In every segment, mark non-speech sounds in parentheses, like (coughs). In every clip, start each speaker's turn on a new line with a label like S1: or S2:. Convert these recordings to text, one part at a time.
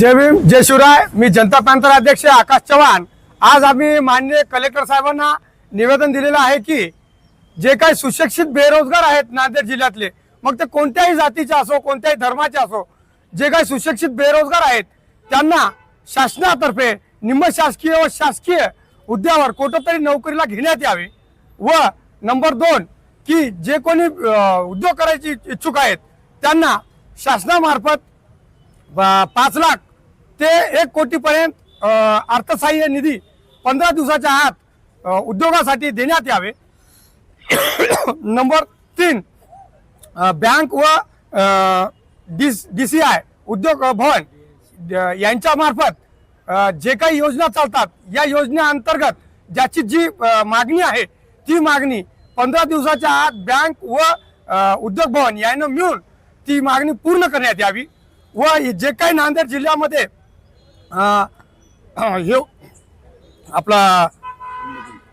S1: जय भीम जय शिवराय. मी जनता प्रांतर अध्यक्ष आकाश चव्हाण. आज आम्ही माननीय कलेक्टर साहेबांना निवेदन दिलेलं आहे की जे काही सुशिक्षित बेरोजगार आहेत नांदेड जिल्ह्यातले मग ते कोणत्याही जातीचे असो कोणत्याही धर्माचे असो जे काही सुशिक्षित बेरोजगार आहेत त्यांना शासनातर्फे निम शासकीय व शासकीय हुद्द्यावर कुठंतरी नोकरीला घेण्यात यावे. व नंबर दोन की जे कोणी उद्योग करायची इच्छुक आहेत त्यांना शासनामार्फत पाच लाख ते एक कोटीपर्यंत अर्थसहाय्य निधी पंधरा दिवसाच्या आत उद्योगासाठी देण्यात यावे. (coughs) नंबर तीन बँक व डी सी आय उद्योग भवन यांच्यामार्फत जे काही योजना चालतात या योजनेअंतर्गत ज्याची जी मागणी आहे ती मागणी पंधरा दिवसाच्या आत बँक व उद्योग भवन यांना मिळून ती मागणी पूर्ण करण्यात यावी व जे काही नांदेड जिल्ह्यामध्ये हे आपला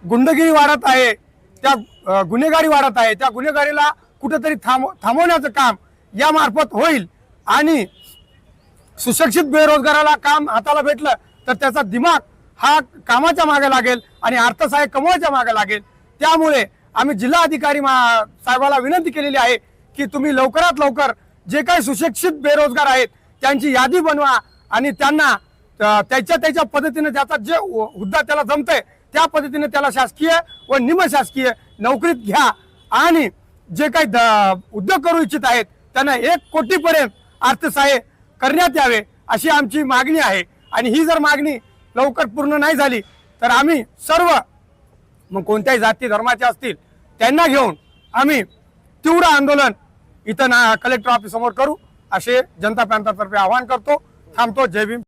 S1: गुंडगिरी वाढत आहे त्या गुन्हेगारी वाढत आहे त्या गुन्हेगारीला कुठेतरी थांब थांबवण्याचं काम यामार्फत होईल आणि सुशिक्षित बेरोजगाराला काम हाताला भेटलं तर त्याचा दिमाग हा कामाच्या मागे लागेल आणि अर्थसहाय्य कमवायच्या मागे लागेल. त्यामुळे आम्ही जिल्हा अधिकारी मा- साहेबाला विनंती केलेली आहे की तुम्ही लवकरात लवकर जे काही सुशिक्षित बेरोजगार आहेत त्यांची यादी बनवा आणि त्यांना त्याच्या त्याच्या पद्धतीने त्याचा जे हुद्दा त्याला जमतंय त्या पद्धतीने त्याला शासकीय व निमशासकीय नोकरीत घ्या. आणि जे काही द- उद्योग करू इच्छित आहेत त्यांना एक कोटीपर्यंत अर्थसहाय्य करण्यात यावे अशी आमची मागणी आहे. आणि ही जर मागणी लवकर पूर्ण नाही झाली तर आम्ही सर्व मग कोणत्याही जाती धर्माचे असतील त्यांना घेऊन आम्ही तीव्र आंदोलन इथं ना कलेक्टर ऑफिस समोर करू असे जनता प्रांतातर्फे आवाहन करतो. थांबतो. जय भीम.